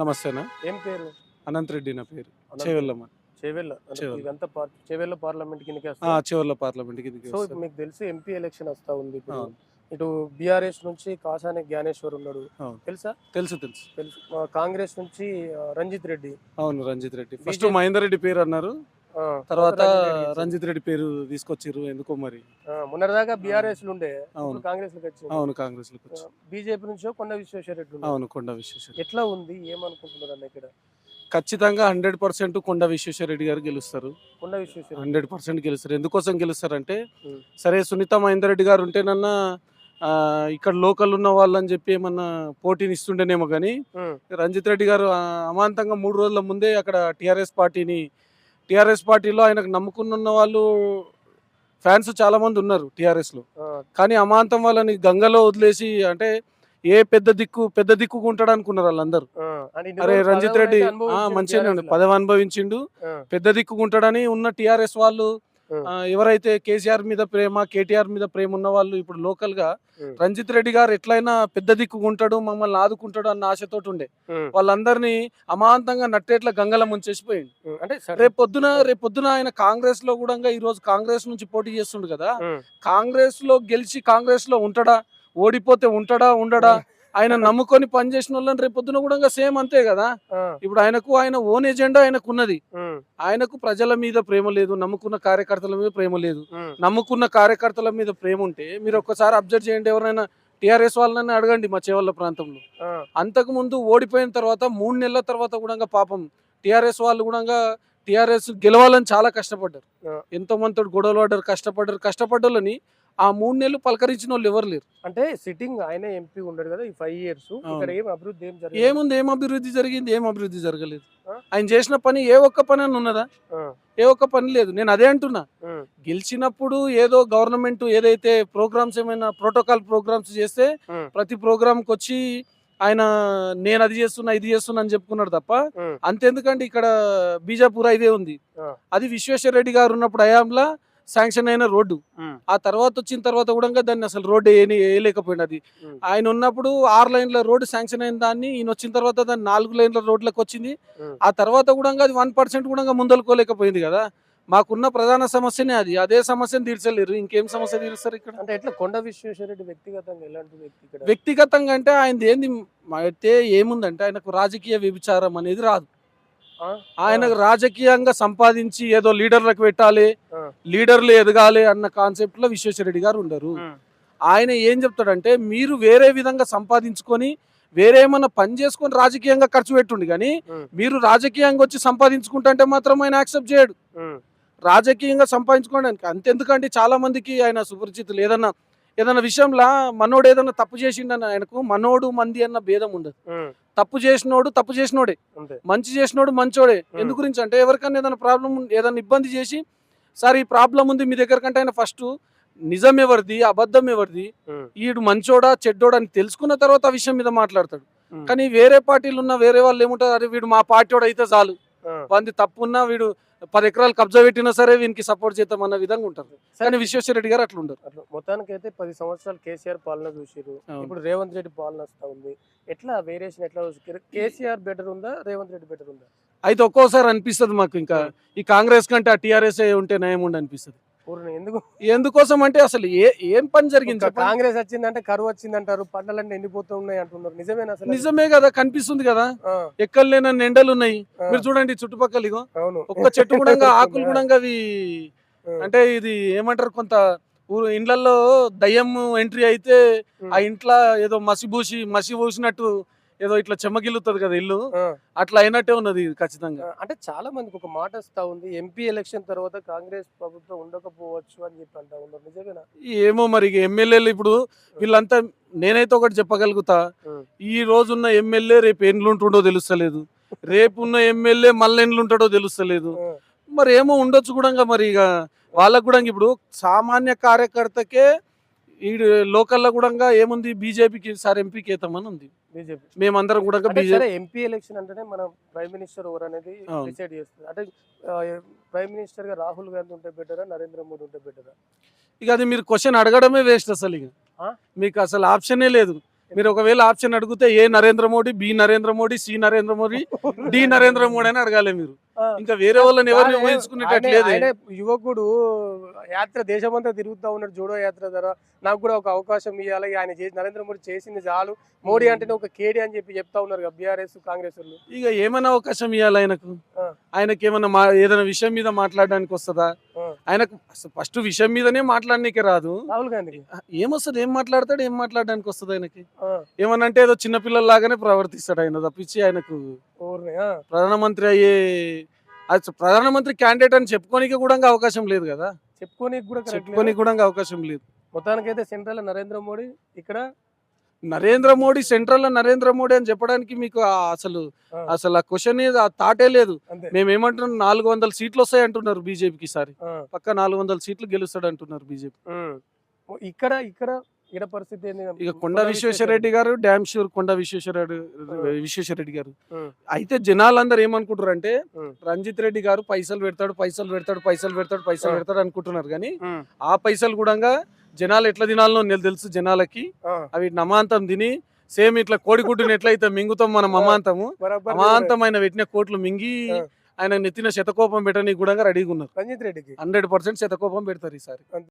నమస్తేనా? ఏం పేరు? అనంత్ రెడ్డి నా పేరు. చేవెళ్ళమ్మ. చేవెళ్ళ చేవెళ్ళ. ఇదంతా చేవెళ్ళ పార్లమెంట్ కిందకి చివర్ల పార్లమెంట్ కిందకి సో. మీకు తెలిసి ఎంపీ ఎలక్షన్ వస్తా ఉంది. ఇటు బీఆర్ఎస్ నుంచి కాసాని జ్ఞానేశ్వర్ ఉన్నాడు. తెలుసా? తెలుసు తెలుసు. తెలుసు. కాంగ్రెస్ నుంచి రంజిత్ రెడ్డి. అవును రంజిత్ రెడ్డి. ఫస్ట్ మహేందర్ రెడ్డి పేరు అన్నారు. తర్వాత రంజిత్ రెడ్డి పేరు తీసుకొచ్చిర్రు ఎందుకో మరి. ఆ, మొన్నటిదాకా బీఆర్ఎస్ ఉండే కాంగ్రెస్ అవును. కాంగ్రెస్ బీజేపీ నుంచో కొండ విశ్వేశ్వర రెడ్డి. అవును కొండ విశ్వేశ్వర ఎట్లా ఉంది? ఏమనుకుంటున్నారు అన్న ఇక్కడ? ఖచ్చితంగా హండ్రెడ్ పర్సెంట్ కొండ విశ్వేశ్వర రెడ్డి గారు గెలుస్తారు. కొండ విశ్వేశ్వర. హండ్రెడ్ పర్సెంట్ గెలుస్తారు. ఎందుకోసం గెలుస్తారంటే. సరే సునీత మహేందర్ రెడ్డి గారు ఉంటేనన్నా ఇక్కడ లోకల్ ఉన్న వాళ్ళని చెప్పి ఏమన్నా పోటీని ఇస్తుండేనేమో కానీ రంజిత్ రెడ్డి గారు అమాంతంగా మూడు రోజుల ముందే అక్కడ టిఆర్ఎస్ పార్టీని టిఆర్ఎస్ పార్టీలో ఆయనకు నమ్ముకున్న వాళ్ళు ఫ్యాన్స్ చాలా మంది ఉన్నారు టిఆర్ఎస్లో ఆ, కానీ అమాంతం వాళ్ళని గంగలో వదిలేసి అంటే ఏ పెద్ద దిక్కు పెద్ద దిక్కు ఉంటాడు అనుకున్నారు వాళ్ళందరూ. అరే రంజిత్ రెడ్డి మంచిగానే. పదవి అనుభవించిండు. పెద్ద దిక్కుకుంటాడని ఉన్న టిఆర్ఎస్ వాళ్ళు ఎవరైతే కేసీఆర్ మీద ప్రేమ కేటీఆర్ మీద ప్రేమ ఉన్న వాళ్ళు ఇప్పుడు లోకల్గా. రంజిత్ రెడ్డి గారు ఎట్లయినా పెద్ద దిక్కుకుంటాడు మమ్మల్ని ఆదుకుంటాడు అన్న ఆశతోటి ఉండే. వాళ్ళందరినీ అమాంతంగా నట్టేట్ల గంగల ముంచేసిపోయింది అంటే. రేపు పొద్దున రేపు పొద్దున ఆయన కాంగ్రెస్లో కూడా ఈ రోజు కాంగ్రెస్ నుంచి పోటీ చేస్తుండు కదా కాంగ్రెస్లో గెలిచి కాంగ్రెస్లో ఉంటాడా ఓడిపోతే ఉంటాడా ఉండడా ఆయన నమ్ముకొని పనిచేసిన వాళ్ళని రేపు పొద్దున కూడా సేమ్ అంతే కదా. ఇప్పుడు ఆయనకు ఆయన ఓన్ ఎజెండా ఆయనకు ఉన్నది ఆయనకు ప్రజల మీద ప్రేమ లేదు నమ్ముకున్న కార్యకర్తల మీద ప్రేమ లేదు. నమ్ముకున్న కార్యకర్తల మీద ప్రేమ ఉంటే మీరు ఒక్కసారి అబ్జర్వ్ చేయండి ఎవరైనా టిఆర్ఎస్ వాళ్ళని అడగండి మా చేవల్ల ప్రాంతంలో. అంతకు ముందు ఓడిపోయిన తర్వాత మూడు నెలల తర్వాత కూడా పాపం టిఆర్ఎస్ వాళ్ళు కూడా టిఆర్ఎస్ గెలవాలని చాలా కష్టపడ్డారు. ఎంతో మంది గొడవలు పడ్డారు కష్టపడ్డారు. కష్టపడ్డోళ్ళని ఆ మూడు నెలలు పలకరించిన వాళ్ళు ఎవరు లేరు. అంటే సిట్టింగ్ ఆయన ఎంపీ ఉన్నాడు కదా ఈ ఫైవ్ ఇయర్స్. ఇక్కడ ఏం అభివృద్ధి ఏం జరిగింది ఏముంది? ఏం అభివృద్ధి జరిగింది? ఏం అభివృద్ధి జరగలేదు? ఆయన చేసిన పని ఏ ఒక్క పని అని ఉన్నదా? ఏ ఒక్క పని లేదు. నేను అదే అంటున్నా. గెలిచినప్పుడు ఏదో గవర్నమెంట్ ఏదైతే ప్రోగ్రామ్స్ ఏమైనా ప్రోటోకాల్ ప్రోగ్రామ్స్ చేస్తే ప్రతి ప్రోగ్రామ్కి వచ్చి ఆయన నేను అది చేస్తున్నా ఇది చేస్తున్నా అని చెప్పుకున్నాడు తప్ప ఉమ్, అంతెందుకంటే ఇక్కడ బీజాపూర్ హైవే ఉంది. అది విశ్వేశ్వర రెడ్డి గారు ఉన్నప్పుడు హయాంలో శాంక్షన్ అయిన రోడ్డు. ఆ. తర్వాత వచ్చిన తర్వాత కూడా దాన్ని అసలు రోడ్డు వేయలేకపోయింది అది. ఉమ్, ఆయన ఉన్నప్పుడు ఆరు లైన్ల రోడ్డు శాంక్షన్ అయిన దాన్ని ఈయన వచ్చిన తర్వాత దాన్ని నాలుగు లైన్ల రోడ్లకు వచ్చింది. ఆ. తర్వాత కూడా అది వన్ పర్సెంట్ కూడా ముందలుకోలేకపోయింది కదా. మాకున్న ప్రధాన సమస్యనే అది. అదే సమస్యను తీర్చలేరు. ఇంకేం సమస్య తీరుస్తారు ఇక్కడ? అంటే ఎట్లా కొండ విశ్వేశ్వర రెడ్డి వ్యక్తిగతంగా ఎలాంటి వ్యక్తిగతంగా అంటే ఆయన ఏంది? అయితే ఏముందంటే ఆయనకు రాజకీయ వ్యభిచారం అనేది రాదు? ఆయనకు రాజకీయంగా సంపాదించి ఏదో లీడర్లకు పెట్టాలి. లీడర్లు ఎదగాలి అన్న కాన్సెప్ట్లో విశ్వేశ్వరరెడ్డి గారు ఉండరు. ఆయన ఏం చెప్తాడంటే మీరు వేరే విధంగా సంపాదించుకొని వేరే ఏమన్నా పని చేసుకొని రాజకీయంగా ఖర్చు పెట్టుండి కానీ మీరు రాజకీయంగా వచ్చి సంపాదించుకుంటుంటే మాత్రం ఆయన యాక్సెప్ట్ చేయడు. రాజకీయంగా సంపాదించుకోవడానికి అంతెందుకంటే చాలా మందికి ఆయన సుపరిచితులు ఏదన్నా ఏదన్నా విషయంలో మనోడు ఏదన్నా తప్పు చేసిండని ఆయనకు మనోడు మంది అన్న భేదం ఉండదు. తప్పు చేసినోడు తప్పు చేసినోడే. మంచి చేసినోడు మంచోడే. ఎందు గురించి అంటే ఎవరికైనా ఏదైనా ప్రాబ్లం ఏదైనా ఇబ్బంది చేసి సార్ ఈ ప్రాబ్లం ఉంది మీ దగ్గర కంటే ఆయన ఫస్ట్ నిజం ఎవరిది అబద్ధం ఎవరిది? ఈడు మంచోడా చెడ్డోడా అని తెలుసుకున్న తర్వాత ఆ విషయం మీద మాట్లాడతాడు. కానీ వేరే పార్టీలు ఉన్న వేరే వాళ్ళు ఏముంటారు? అరే వీడు మా పార్టీ అయితే చాలు. వాంది తప్పున్నా వీడు పది ఎకరాలు కబ్జా పెట్టినా సరే వీనికి సపోర్ట్ చేద్దాం అన్న విధంగా ఉంటారు. సరే, కానీ విశ్వేశ్వర రెడ్డి గారు అట్లా ఉండరు అట్లా మొత్తానికి అయితే పది సంవత్సరాలు కేసీఆర్ పాలన చూసిరు. ఇప్పుడు రేవంత్ రెడ్డి పాలన వస్తా ఉంది. ఎట్లా వేరియేషన్ ఎట్లా కేసీఆర్ బెటర్ ఉందా రేవంత్ రెడ్డి బెటర్ ఉందా? అయితే ఒక్కోసారి అనిపిస్తుంది మాకు ఇంకా. ఈ కాంగ్రెస్ కంటే ఆ టీఆర్ఎస్ ఉంటే నయం ఉండి అనిపిస్తుంది. ఎందుకు? ఎందుకోసం అంటే అసలు ఏ ఏం పని జరిగింది? కాంగ్రెస్ వచ్చిందంటే కరువు వచ్చిందంటారు పంటలన్నీ ఎండిపోతూ ఉన్నాయి అంటున్నారు. నిజమేనా అసలు? నిజమే కదా కనిపిస్తుంది కదా. ఎక్కడ లేనన్ని ఎండలు ఉన్నాయి. మీరు చూడండి చుట్టుపక్కల ఇగో. ఒక్క చెట్టు కూడా ఆకులు కూడా అవి అంటే ఇది ఏమంటారు కొంత ఊరు ఇండ్లలో దయ్యం ఎంట్రీ అయితే ఆ ఇంట్లో ఏదో మసి పూసి మసి పూసినట్టు ఏదో ఇట్లా చెమ్మగిల్లుతుంది కదా ఇల్లు అట్లా అయినట్టే ఉన్నది ఇది ఖచ్చితంగా. అంటే చాలా మందికి ఒక మాట వస్తా ఉంది ఎంపీ ఎలక్షన్ తర్వాత కాంగ్రెస్ ప్రభుత్వం ఉండకపోవచ్చు అని చెప్పి అంటా ఉన్నారు. నిజమేనా? ఏమో మరి ఎమ్మెల్యేలు ఇప్పుడు వీళ్ళంతా నేనైతే ఒకటి చెప్పగలుగుతా. ఈ రోజున్న ఎమ్మెల్యే రేపు ఎన్లుంటుండో తెలుస్తలేదు. రేపు ఉన్న ఎమ్మెల్యే మళ్ళీ ఎన్లుంటాడో తెలుస్తలేదు. మరి ఏమో ఉండొచ్చు కూడా మరి ఇక వాళ్ళకు కూడా ఇప్పుడు సామాన్య కార్యకర్తకే ఈ లోకల్లో కూడా ఏముంది? బీజేపీకి సార్ ఎంపీకి ఏతామని ఉంది. బీజేపీ మేమందరం కూడా సరే ఎంపీ ఎలక్షన్ అంటేనే మన ప్రైమ్ మినిస్టర్ ఎవరు అనేది. డిసైడ్ చేస్తుంది అంటే ప్రైమ్ మినిస్టర్గా రాహుల్ గాంధీ ఉంటే బెటరా నరేంద్ర మోడీ ఉంటే బెటరా ఇక అది మీరు క్వశ్చన్ అడగడమే వేస్ట్ అసలు ఇక? మీకు అసలు ఆప్షనే లేదు మీరు ఒకవేళ ఆప్షన్ అడిగితే A Narendra Modi B Narendra Modi C Narendra Modi D Narendra Modi అని అడగాలి మీరు. ఇంకా వేరే వాళ్ళని ఎవరిని ఊహించుకునేటట్లేదు. యువకుడు యాత్ర దేశమంతా తిరుగుతా ఉన్నాడు జోడో యాత్ర ద్వారా. నాకు కూడా ఒక అవకాశం ఇవ్వాలి ఆయన చేసి నరేంద్ర మోడీ చేసింది చాలు. మోడీ అంటేనే ఒక కేడీ అని చెప్పి చెప్తా ఉన్నారు బీఆర్ఎస్ కాంగ్రెస్ వాళ్ళు ఇక ఏమైనా అవకాశం ఇవ్వాలి ఆయనకు. ఆయనకి ఏమైనా ఏదైనా విషయం మీద మాట్లాడడానికి వస్తుందా. ఆయనకు ఫస్ట్ విషయం మీదనే మాట్లాడనీకే రాదు. రాహుల్ గాంధీకి? ఏమొస్తుంది? ఏం మాట్లాడతాడు? ఏం మాట్లాడడానికి వస్తుంది ఆయనకి? ఏమనంటే ఏదో చిన్నపిల్లల్లాగానే ప్రవర్తిస్తాడు ఆయన తప్పించి ఆయనకు ప్రధానమంత్రి అయ్యే అది ప్రధానమంత్రి క్యాండిడేట్ అని చెప్పుకోనికి కూడా అవకాశం లేదు కదా. చెప్పుకోనికి కూడా. చెప్పుకోనికి కూడా అవకాశం లేదు. మొత్తానికైతే సెంట్రల్ నరేంద్ర మోడీ ఇక్కడ నరేంద్ర మోడీ సెంట్రల్లో నరేంద్ర మోడీ అని చెప్పడానికి మీకు అసలు. అసలు ఆ క్వశ్చన్ తాటే లేదు. అంతే. మేము ఏమంటున్నాం నాలుగు వందల సీట్లు వస్తాయి అంటున్నారు బీజేపీకి ఈసారి. ఆ, పక్క నాలుగు వందల సీట్లు గెలుస్తాడు అంటున్నారు బీజేపీ. ఇక్కడ ఇక్కడ ఇక్కడ పరిస్థితి ఏంది? ఇక కొండ విశ్వేశ్వరరెడ్డి గారు డ్యామ్ షూర్ కొండ విశ్వేశ్వరరెడ్డి విశ్వేశ్వరరెడ్డి గారు. అయితే జనాలందరూ ఏమనుకుంటారు అంటే. రంజిత్ రెడ్డి గారు పైసలు పెడతాడు పైసలు పెడతాడు పైసలు పెడతాడు పైసలు. పెడతాడు అనుకుంటున్నారు కానీ ఆ. పైసలు కూడా జనాలు ఎట్లా తినాలనో నెల తెలుసు జనాలకి. అవి నమాంతం తిని సేమ్ ఇట్లా కోడిగుడ్డుని ఎట్లయితే మింగుతాం మనం అమాంతము బరాబర్. అమాంతం ఆయన పెట్టిన కోట్లు మింగి. ఆయన నెత్తిన శతకోపం పెట్టడానికి కూడా రెడీగా ఉన్నారు. రంజిత్ రెడ్డికి. హండ్రెడ్ పర్సెంట్ శతకోపం పెడతారు ఈసారి.